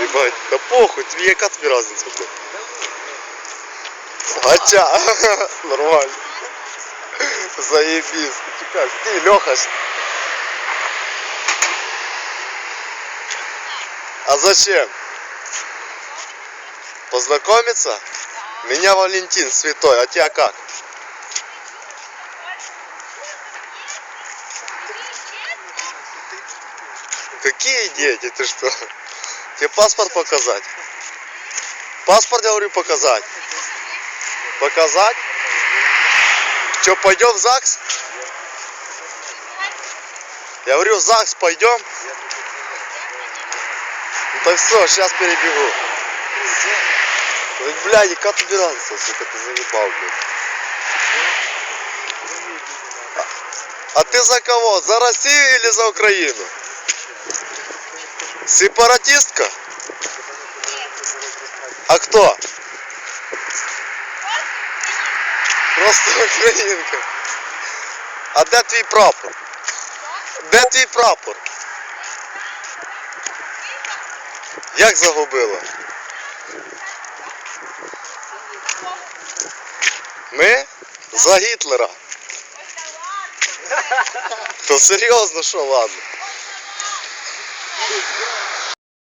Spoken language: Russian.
Ебать, да похуй, тебе яка тобі разниця, блядь? Гача, нормально. Заебись, чекай, ти, Леха ж. А зачем? Познакомиться? Меня Валентин Святой, а тебя как? Какие дети, ты что? Тебе паспорт показать? Паспорт, я говорю, показать. Показать? Че, пойдем в ЗАГС? Я говорю, в ЗАГС пойдем? Ну так все, сейчас перебегу. Блядь, яка тобі разниця, сука, ти заїбав, блядь. А, а ти за кого? За Россию или за Украину? Сепаратистка? А кто? Просто українка. А де твій прапор? Де твій прапор? Як загубила? Ми? За Гітлера. То серйозно, що ладно? His word